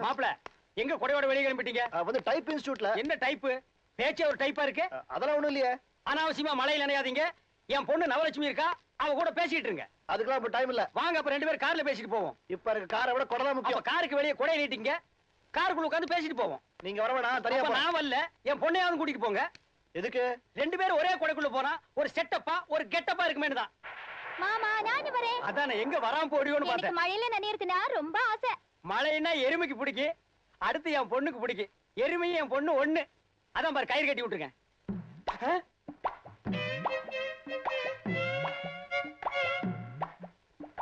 மாப்பிள எங்க கொடையோட வெளியே கிளம்பிட்டீங்க? வந்து டைப் இன்ஸ்டியூட்ல. என்ன டைப்பு? பேச்சே ஒரு டைப்பா இருக்கு? அதெல்லாம் ஒண்ணும் இல்லையே. அனாவசியமா மழையில நினையாதீங்க. என் பொண்ணு நவலட்சுமி இருக்கா? அவ கூட பேசிட்டு இருங்க. அதுக்கெல்லாம் இப்ப டைம் இல்ல. வாங்க அப்ப ரெண்டு பேரும் கார்ல பேசிட்டு போவோம். இப்ப இருக்க காரை விட கொடை தான் அப்ப முக்கியம் காருக்கு வெளியே கொடை நீட்டிங்க. காருக்குள்ள உட்காந்து பேசிட்டு போவோம். நீங்க வர வேணாம் தனியா நான் வரல. என் பொண்ணையாவது கூட்டிட்டு போங்க. எதுக்கு? ரெண்டு பேரும் ஒரே கொடைக்குள்ள போனா ஒரு செட்டப்பா ஒரு கெட்டப்பா இருக்குமே தான். மாமா நானும் வரேன். அதானே எங்க வராம போடியோன்னு பார்த்தேன். மழையில நனையறதுனா ரொம்ப ஆசை. மழைன்னா எருமைக்கு பிடிக்கு அடுத்து என் பொண்ணுக்கு பிடிக்கு. எருமையும் என் பொண்ணு ஒண்ணு. அதான் பாரு கயிறு கட்டி விட்டுருக்கேன். ஆ?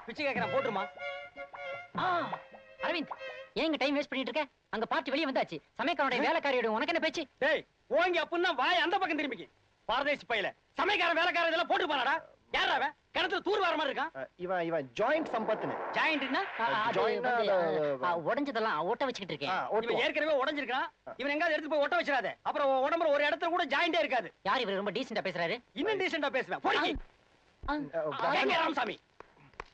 பிச்சை கேட்கறேன் போட்டுருமா? அரவிந்த் ஏன் இங்க டைம் வேஸ்ட் பண்ணிட்டு இருக்க? அங்க பார்ட்டி வெளிய வந்தாச்சு. சமயக்காரனுடைய வேலைக்காரியோட உனக்கு என்ன பேச்சு? டேய் ஓங்கி அப்புன்னா வாய் அந்த பக்கம் திரும்பிக்கு. பாரதேசி பையில. சமைக்காரன் வேலைக்காரன் இதெல்லாம் போட்டு போனாடா யாரா அவன்? கிணத்துல தூர் வர மாதிரி இருக்கான். இவன் இவன் ஜாயிண்ட் சம்பத்துன்னு. ஜாயிண்ட்னா உடைஞ்சதெல்லாம் ஒட்ட வச்சுக்கிட்டு இருக்கேன். இவன். ஏற்கனவே உடைஞ்சிருக்கான். இவன் எங்காவது எடுத்து போய் ஒட்ட வச்சிடாத. அப்புறம் உடம்புல ஒரு இடத்துல கூட ஜாயிண்டே இருக்காது. யார் இவர்? ரொம்ப டீசெண்டா பேசுறாரு. இன்னும் டீசெண்டா பேசுவேன். போடி. ராமசாமி.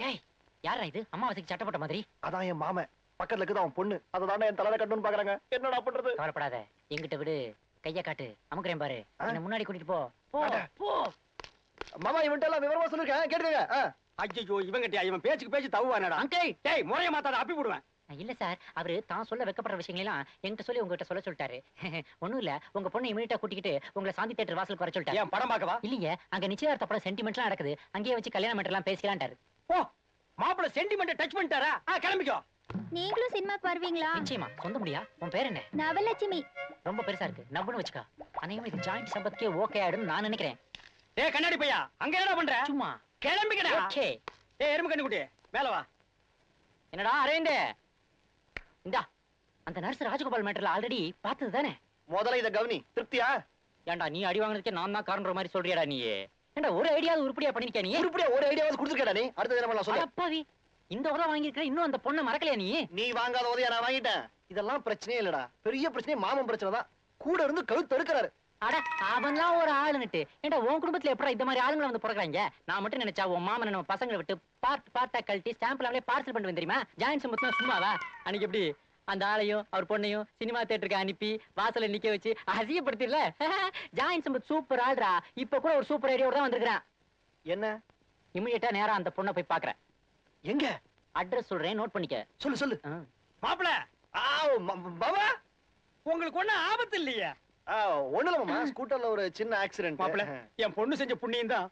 ஏய் யாரா இது? அம்மாவாசைக்கு சட்டப்பட்ட மாதிரி. அதான் என் மாமன். பக்கத்துல இருக்குது அவன் பொண்ணு? அதை தானே என் தலையில கட்டணும்னு பாக்குறாங்க. என்னடா பண்றது? கவலைப்படாத. எங்கிட்ட விடு. கைய காட்டு. அமுக்குறேன் பாரு. முன்னாடி கூட்டிட்டு போ. போ. மாமா இவன்ட்ட எல்லாம் விவரமா சொல்லிருக்கேன். கேட்டுக்கங்க. ஐயோ இவங்கிட்ட இவன் பேச்சுக்கு பேச்சு தவுவானடா. அங்கிள் டேய் முறைய மாத்தாத அப்பி போடுவேன். இல்ல சார். அவரு தான் சொல்ல வைக்கப்படுற விஷயங்களெல்லாம் என்கிட்ட சொல்லி உங்ககிட்ட சொல்ல சொல்லிட்டாரு. ஒண்ணும் இல்ல. உங்க பொண்ணை இமீடியட்டா கூட்டிக்கிட்டு உங்களை சாந்தி தேட்டர் வாசலுக்கு வர சொல்லிட்டாரு. ஏன் படம் பார்க்கவா? இல்லைங்க. அங்க நிச்சயதார்த்த படம் சென்டிமெண்ட்லாம் நடக்குது. அங்கேயே வச்சு கல்யாணம் மட்டும் பேசிக்கலான்ட்டாரு. ஓ மாப்பிள சென்டிமெண்ட் டச் பண்ணிட்டாரா? கிளம்பிக்கோ. நீங்களும் சினிமாக்கு வருவீங்களா? நிச்சயமா. சொந்த முடியா? உன் பேர் என்ன? நவலட்சுமி. ரொம்ப பெருசா இருக்கு. நம்புன்னு வச்சுக்கா. அனைவரும் இது ஜாயிண்ட் சம்பத்துக்கே ஓகே ஆயிடும் நான் நினைக்கிறேன். ஏய் கண்ணாடி பையா அங்க என்னடா பண்ற? சும்மா. கிளம்பிக்கடா. ஓகே. ஏய் எறும்பு கண்ணு குட்டி மேல வா. என்னடா அரேந்து? இந்தா அந்த நர்ஸ் ராஜகோபால் மேட்டர்ல ஆல்ரெடி பார்த்தது தானே? முதல்ல இத கவனி திருப்தியா? ஏன்டா நீ அடி வாங்குறதுக்கே நான் தான் காரணம் மாதிரி சொல்றியாடா நீ? ஏன்டா ஒரு ஐடியாவது உருப்படியா பண்ணிருக்கியா நீ? உருப்படியா ஒரு ஐடியாவது கொடுத்துருக்கடா நீ. அடுத்தது என்ன பண்ணலாம் சொல்லு. அப்பாவி இந்த உதவ வாங்கியிருக்கிற இன்னும் அந்த பொண்ணை மறக்கலையா நீ? நீ வாங்காத உதவியா நான் வாங்கிட்டேன். இதெல்லாம் பிரச்சனையே இல்லடா. பெரிய பிரச்சனையே மாமன் பிரச்சனை தான். கூட இருந்து கழுத்து தடுக்கிறாரு. அட அவன்லாம் ஒரு ஆளுன்னுட்டு. ஏன்டா உன் குடும்பத்துல எப்படா இந்த மாதிரி ஆளுங்களை வந்து பிறகுறாங்க நான் மட்டும் நினைச்சா உன் மாமனை நம்ம பசங்களை விட்டு பார்ட் பார்ட்டா கழட்டி ஸ்டாம்ப்ல அவளே பார்சல் பண்ணிட்டு வந்து தெரியுமா ஜாயின் சம்பத்துனா சும்மாவா? அன்னைக்கு எப்படி? அந்த ஆளையும் அவர் பொண்ணையும் சினிமா தியேட்டருக்கு அனுப்பி வாசல்ல நிக்க வச்சு அசியப்படுத்திடல ஜாயின் சம்பத் சூப்பர் ஆள்ரா இப்ப கூட ஒரு சூப்பர் ஐடியாவோட தான் வந்திருக்கான் என்ன? இமிடியேட்டா நேரா அந்த பொண்ணை போய் பாக்குறேன். எங்க? அட்ரஸ் சொல்றேன் நோட் பண்ணிக்க. சொல்லு சொல்லு. மாப்பிள! உங்களுக்கு ஒண்ணும் ஆபத்து இல்லையா. இல்ல மாமா ஸ்கூட்டர்ல ஒரு சின்ன ஆக்சிடென்ட் மாப்பிள என் பொண்ணு செஞ்ச புண்ணியம் தான்.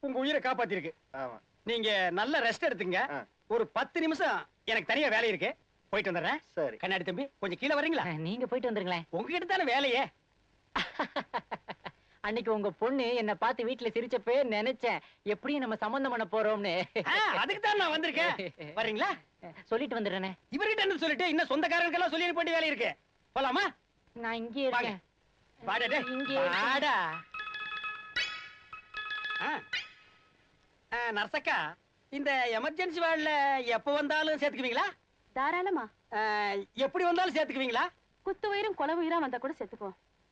உங்க உயிரை காப்பாத்திருக்கு. ஆமா. நீங்க நல்ல ரெஸ்ட் எடுத்துங்க. ஒரு பத்து நிமிஷம் எனக்கு தனியா வேலை இருக்கு. போயிட்டு வந்துடுறேன். சரி. கண்ணாடி தம்பி கொஞ்சம் கீழே வரீங்களா? நீங்க போயிட்டு வந்துருங்களேன். உங்ககிட்ட தானே வேலையே. அன்னைக்கு உங்க பொண்ணு என்ன பார்த்து வீட்டுல சிரிச்சப்பே நினைச்சேன். எப்படியும் நம்ம சம்பந்தம் பண்ண போறோம்னு. அதுக்கு தான் நான் வந்திருக்கேன். வர்றீங்களா சொல்லிட்டு வந்துடுறேனே. இவர்கிட்ட இருந்து சொல்லிட்டு இன்னும் சொந்தக்காரங்களுக்கெல்லாம் சொல்லி வேண்டிய வேலை இருக்கு. போலாமா? நான் இங்கே. இருக்கேன். ஆ. ஆ, நர்சக்கா இந்த எமர்ஜென்சி வார்டுல எப்ப வந்தாலும் சேர்த்துக்குவீங்களா? தாராளமா. எப்படி வந்தாலும் சேர்த்துக்குவீங்களா? குத்து உயிரும் கொலை உயிரா வந்தா கூட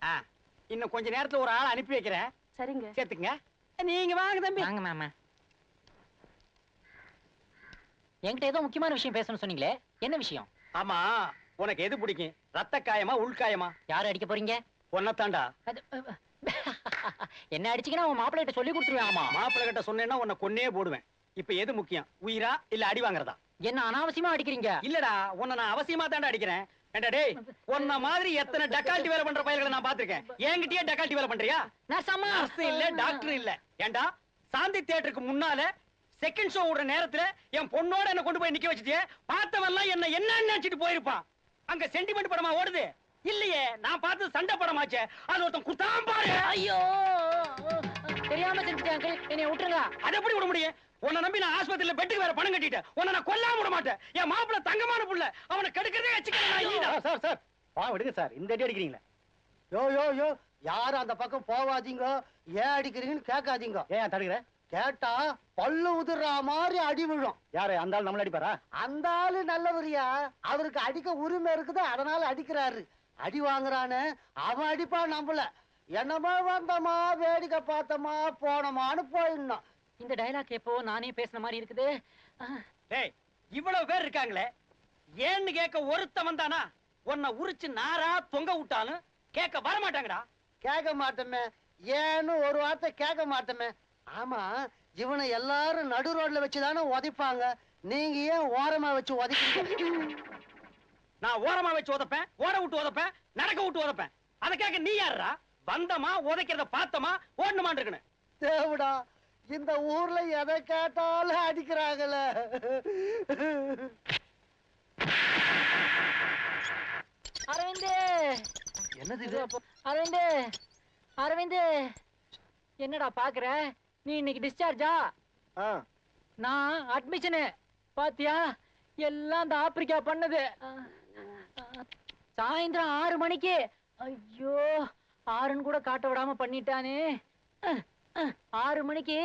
ஆ, இன்னும் கொஞ்ச நேரத்துல ஒரு ஆள் அனுப்பி வைக்கிறேன். சரிங்க. சேர்த்துக்குங்க. நீங்க வாங்க தம்பி. வாங்க மாமா. என்கிட்ட ஏதோ முக்கியமான விஷயம் பேசணும்னு சொன்னீங்களே. என்ன விஷயம்? ஆமா உனக்கு எது பிடிக்கும்? ரத்த காயமா உள்காயமா? யார் அடிக்க போறீங்க? ஒன்னத்தாண்டா என்ன அடிச்சீங்கன்னா உன் மாப்பிள்ளை கிட்ட சொல்லி கொடுத்துருவேன் ஆமா மாப்பிள்ளை கிட்ட சொன்னேன்னா உன்னை கொன்னே போடுவேன். இப்ப எது முக்கியம்? உயிரா இல்ல அடி வாங்குறதா? என்ன அனாவசியமா அடிக்கிறீங்க? இல்லடா உன்னை நான் அவசியமா தாண்டா அடிக்கிறேன். ஏண்டா டேய் உன்ன மாதிரி எத்தனை டக்கால்ட்டி வேலை பண்ற பயல்களை நான் பாத்திருக்கேன் என்கிட்டயே டக்கால்ட்டி வேலை பண்றியா? நான் சம்மா நர்ஸ் இல்ல டாக்டர் இல்ல. ஏண்டா சாந்தி தியேட்டருக்கு முன்னால செகண்ட் ஷோ விடுற நேரத்துல என் பொண்ணோட என்ன கொண்டு போய் நிக்க வச்சிட்டியே பார்த்தவன்லாம் என்ன என்ன நினைச்சிட்டு போயிருப்பான். அங்க சென்டிமெண்ட் படமா ஓடுது. இல்லையே நான் பார்த்து சண்டை படமாச்சே. அது ஒருத்தன் குத்தாம் பாரு. ஐயோ தெரியாம செஞ்சுட்டேன் uncle. என்னை விட்டுருங்க. அதை எப்படி விட முடியும்? உன்னை நம்பி நான் ஆஸ்பத்திரியில பெட்டுக்கு வேற பணம் கட்டிட்டேன். உன்னை நான் கொல்லாம விட மாட்டேன். என் மாப்பிள்ள தங்கமான புள்ள. அவனை கெடுக்கிறதே வச்சுக்கிறேன் சார் சார். பா விடுங்க சார். இந்த அடி அடிக்கிறீங்களா. யோ யோ யோ. யாரும் அந்த பக்கம் போவாதீங்க. ஏன் அடிக்கிறீங்கன்னு கேட்காதீங்க. ஏன் தடுக்கிற? கேட்டா பல்லு உதிர்ற மாதிரி அடி விழும். யாரு அந்த ஆள் நம்மள அடிப்பாரா? அந்த ஆளு நல்லவரியா? அவருக்கு அடிக்க உரிமை இருக்குது அதனால அடிக்கிறாரு. அடி வாங்குறானு அவன் அடிப்பான் நம்மள என்னமா வந்தமா வேடிக்கை பார்த்தமா போனமான்னு போயிடணும் இந்த டயலாக் எப்போ நானே பேசுன மாதிரி இருக்குது? டேய் இவ்வளவு பேர் இருக்காங்களே. ஏன்னு கேட்க ஒருத்தன் வந்தானா? உன்னை உரிச்சு நாரா தொங்க விட்டாலும் கேட்க வர மாட்டாங்கடா கேட்க மாட்டோமே. ஏன்னு ஒரு வார்த்தை கேட்க மாட்டோமே. ஆமா இவனை எல்லாரும் நடு ரோட்ல வச்சுதானே உதைப்பாங்க. நீங்க ஏன் ஓரமா வச்சு உதைக்கிறீங்க? நான் ஓரமா வச்சு உதப்பேன் ஓட விட்டு உதப்பேன் நடக்க விட்டு உதப்பேன். அதை கேட்க நீ யாருடா வந்தமா உதைக்கிறத பார்த்தமா ஓடணுமான் இருக்கணும் தேவடா இந்த ஊர்ல எதை கேட்டாலும் அடிக்கிறாங்களே. அரவிந்த். என்னது இது? அரவிந்த். அரவிந்த். என்னடா பாக்குற? நீ இன்னைக்கு டிஸ்சார்ஜா நான் அட்மிஷனு பாத்தியா? எல்லாம் இந்த ஆப்பிரிக்கா பண்ணுது. சாயந்தரம் ஆறு மணிக்கு. ஐயோ ஆறுன்னு கூட காட்ட விடாம பண்ணிட்டானே. ஆறு மணிக்கு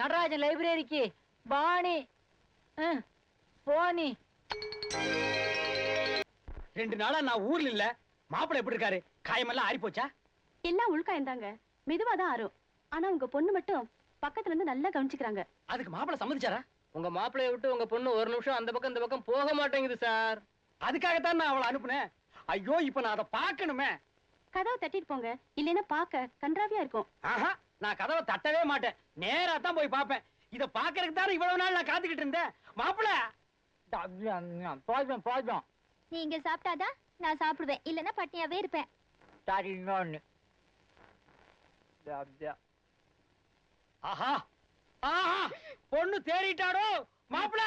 நடராஜன் லைப்ரரிக்கு. பாணி போனி ரெண்டு நாளா நான் ஊர்ல இல்ல. மாப்பிள்ளை எப்படி இருக்காரு? காயமெல்லாம் ஆறி போச்சா எல்லாம் உள்காயம் தாங்க மெதுவா தான் ஆறும். ஆனா உங்க பொண்ணு மட்டும் பக்கத்துல இருந்து நல்லா கவனிச்சுக்கிறாங்க. அதுக்கு மாப்பிள்ளை சம்மதிச்சாரா? உங்க மாப்பிளைய விட்டு உங்க பொண்ணு ஒரு நிமிஷம் அந்த பக்கம் இந்த பக்கம் போக மாட்டேங்குது சார். அதுக்காகத்தான் நான் அவளை அனுப்புனேன். ஐயோ இப்ப நான் அதை பார்க்கணுமே. கதவை தட்டிட்டு போங்க. இல்லைன்னா பாக்க கன்றாவியா இருக்கும். ஆஹா நான் கதவை தட்டவே மாட்டேன். நேரா தான் போய் பார்ப்பேன். இத பாக்குறதுக்கு தான் இவ்வளவு நாள் நான் காத்துக்கிட்டு இருந்தேன்? மாப்பிள்ளை! போதும் போதும் நீங்க சாப்பிட்டாதான் நான் சாப்பிடுவேன். இல்லைன்னா பட்னியாவே இருப்பேன். சரி இன்னொன்னு. ஆஹா! ஆஹா! பொண்ணு தேறிட்டாரோ மாப்பிள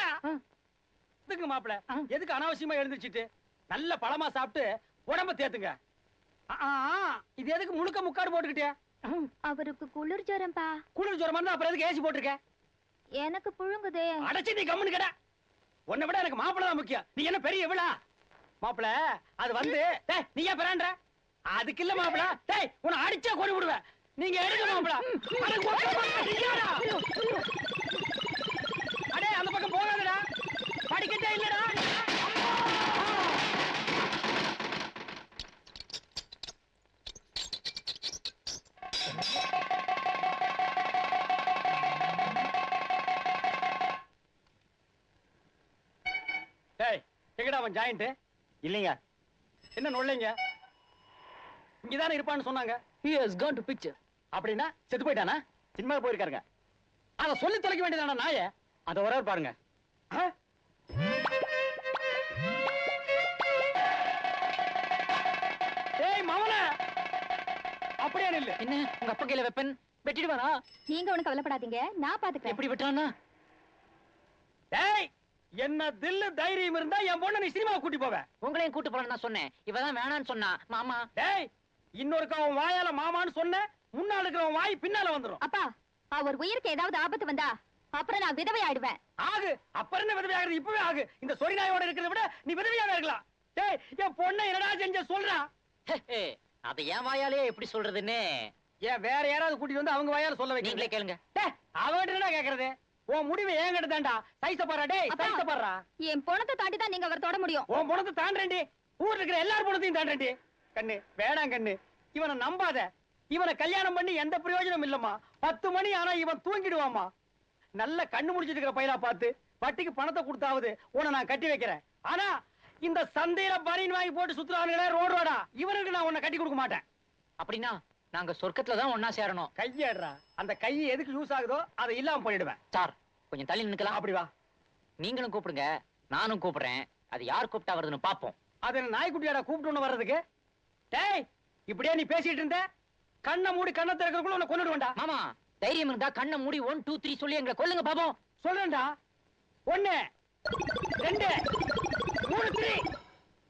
எதுக்கு மாப்பிள ஆ. எதுக்கு அனாவசியமா எழுந்திருச்சிட்டு? நல்ல பழமா சாப்பிட்டு உடம்ப தேத்துங்க. இது எதுக்கு முழுக்க முக்காடு போட்டுக்கிட்டே அவருக்கு குளிர் ஜுரம்பா. குளிர் ஜுரமா இருந்தா அப்புறம் எதுக்கு ஏசி போட்டிருக்க? எனக்கு புழுங்குதே. அடைச்சி நீ கம்முன்னு கிட. உன்னை விட எனக்கு மாப்பிள தான் முக்கியம். நீ என்ன பெரிய விழா? மாப்பிள அது வந்து டேய் நீ ஏன் பிறான்ற அதுக்கு இல்ல மாப்பிள டேய் உன்னை அடிச்சே கொண்டு விடுவேன். நீங்க எடுங்க மாப்பிள அட, கொண்டு வா, நீ யாரா? அடே அந்த பக்கம் போகாதடா. படிக்கட்டே இல்லடா. எங்கடா அவன் ஜாயிண்ட் இல்லைங்க. என்ன நொல்லைங்க? இங்கதானே இருப்பான்னு சொன்னாங்க. He has gone to picture. அப்படின்னா செத்து போயிட்டானா? சினிமா போயிருக்காருங்க. அத சொல்லி தொலைக்க வேண்டியதான நாய? அத வர பாருங்க. ஆ? டேய் மவன! அப்படியே நில்லு. என்ன? உங்க அப்பா கையில வெப்பன் வெட்டிடுவானா நீங்க ஒண்ணு கவலைப்படாதீங்க. நான் பாத்துக்கிறேன். எப்படி வெட்டுறானா டேய் என்ன தில்லு தைரியம் இருந்தா என் பொண்ணை நீ சினிமா கூட்டி போவ. உங்களையும் கூட்டு போறேன்னு நான் சொன்னேன். இவதான் வேணான்னு சொன்னா. மாமா. டேய் இன்னொருக்க அவன் வாயால மாமான்னு சொன்ன முன்னால இருக்கிறவன் வாய் பின்னால வந்துரும். அப்பா அவர் உயிருக்கு ஏதாவது ஆபத்து வந்தா அப்புறம் நான் விதவை ஆயிடுவேன் ஆகு. அப்புறம் என்ன விதவை ஆகுறது இப்பவே ஆகு. இந்த சொரி நாயோட இருக்கிறத விட நீ விதவையாவே இருக்கலாம். டேய் என் பொண்ணை என்னடா செஞ்ச சொல்றா? அத என் வாயாலே எப்படி சொல்றதுன்னு? ஏன் வேற யாராவது கூட்டிட்டு வந்து அவங்க வாயால சொல்ல வைக்கிறீங்களே கேளுங்க. டேய் அவன்கிட்ட என்னடா கேக்குறது? உன் முடிவு ஏன் தான்டா சைஸ பாறா டேய். சைஸ பாறா என் பொணத்தை தாண்டி தான் நீங்க அவர் தொட முடியும். உன் பணத்தை தாண்டேன்டி ஊர்ல இருக்கிற எல்லார் பணத்தையும் தாண்டேன்டி கண்ணு வேணாம் கண்ணு. இவனை நம்பாத. இவனை கல்யாணம் பண்ணி எந்த பிரயோஜனம் இல்லம்மா. பத்து மணி ஆனா இவன் தூங்கிடுவாமா நல்ல கண்ணு முடிச்சிட்டு இருக்கிற பையனா பார்த்து வட்டிக்கு பணத்தை கொடுத்தாவது உன்னை நான் கட்டி வைக்கிறேன். ஆனா இந்த சந்தையில பனியன் வாங்கி போட்டு சுத்துறானுங்களே ரோடு ரோடா இவனுக்கு நான் உன்னை கட்டி கொடுக்க மாட்டேன். அப்படின்னா நாங்க சொர்க்கத்துல தான் ஒன்னா சேரணும். கையேடுறா. அந்த கை எதுக்கு யூஸ் ஆகுதோ அதை இல்லாம பண்ணிடுவேன் சார் கொஞ்சம் தள்ளி நிக்கலாம் அப்படி வா. நீங்களும் கூப்பிடுங்க நானும் கூப்பிடுறேன். அது யார் கூப்பிட்டா வருதுன்னு பாப்போம். அது என்ன நாய்க்குட்டியாடா கூப்பிட்டு வர்றதுக்கு? டேய் இப்படியே நீ பேசிட்டு இருந்த? கண்ணை மூடி கண்ணை திறக்கிறதுக்குள்ள உன்னை கொண்டுடுவேன்டா மாமா தைரியம் இருந்தா கண்ணை மூடி ஒன் டூ த்ரீ சொல்லி எங்களை கொல்லுங்க பாப்போம். சொல்றேன்டா. ஒண்ணு ரெண்டு மூணு த்ரீ